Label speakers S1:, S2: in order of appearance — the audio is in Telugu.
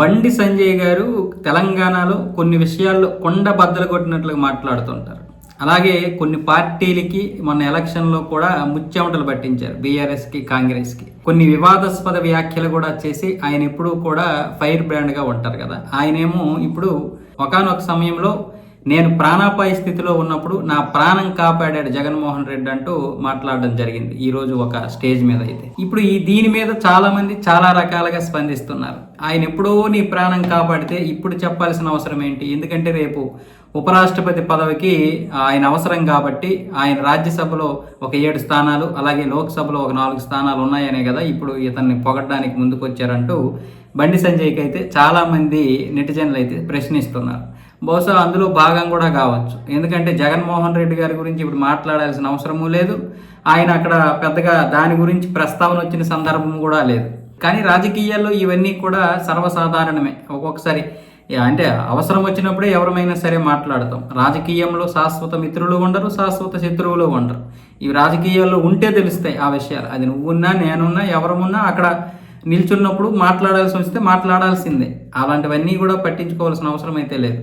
S1: బండి సంజయ్ గారు తెలంగాణలో కొన్ని విషయాల్లో కొండ బద్దలు కొట్టినట్లుగా మాట్లాడుతుంటారు. అలాగే కొన్ని పార్టీలకి మొన్న ఎలక్షన్లో కూడా ముచ్చెమటలు పట్టించారు బీఆర్ఎస్కి కాంగ్రెస్కి. కొన్ని వివాదాస్పద వ్యాఖ్యలు కూడా చేసి ఆయన ఎప్పుడూ కూడా ఫైర్ బ్రాండ్గా ఉంటారు కదా. ఆయనేమో ఇప్పుడు ఒకానొక సమయంలో నేను ప్రాణాపాయ స్థితిలో ఉన్నప్పుడు నా ప్రాణం కాపాడాడు జగన్మోహన్ రెడ్డి అంటూ మాట్లాడడం జరిగింది. ఈ రోజు ఒక స్టేజ్ మీద అయితే. ఇప్పుడు ఈ దీని మీద చాలా మంది చాలా రకాలుగా స్పందిస్తున్నారు. ఆయన ఎప్పుడో నీ ప్రాణం కాపాడితే ఇప్పుడు చెప్పాల్సిన అవసరం ఏంటి? ఎందుకంటే రేపు ఉపరాష్ట్రపతి పదవికి ఆయన అవసరం కాబట్టి ఆయన రాజ్యసభలో ఒక ఏడు స్థానాలు అలాగే లోక్సభలో ఒక నాలుగు స్థానాలు ఉన్నాయనే కదా ఇప్పుడు ఇతన్ని పొగడ్డానికి ముందుకు వచ్చారంటూ బండి సంజయ్కి అయితే చాలామంది నెటిజన్లు అయితే ప్రశ్నిస్తున్నారు. బహుశా అందులో భాగం కూడా కావచ్చు. ఎందుకంటే జగన్మోహన్ రెడ్డి గారి గురించి ఇప్పుడు మాట్లాడాల్సిన అవసరమూ లేదు. ఆయన అక్కడ పెద్దగా దాని గురించి ప్రస్తావన వచ్చిన సందర్భం కూడా లేదు. కానీ రాజకీయాల్లో ఇవన్నీ కూడా సర్వసాధారణమే. ఒక్కొక్కసారి అంటే అవసరం వచ్చినప్పుడే ఎవరమైనా సరే మాట్లాడతాం. రాజకీయంలో శాశ్వత మిత్రులు ఉండరు శాశ్వత శత్రువులు ఉండరు. ఇవి రాజకీయాల్లో ఉంటే తెలుస్తాయి ఆ విషయాలు. అది నువ్వున్నా నేనున్నా ఎవరమున్నా అక్కడ నిల్చున్నప్పుడు మాట్లాడాల్సి వస్తే మాట్లాడాల్సిందే. అలాంటివన్నీ కూడా పట్టించుకోవాల్సిన అవసరం అయితే లేదు.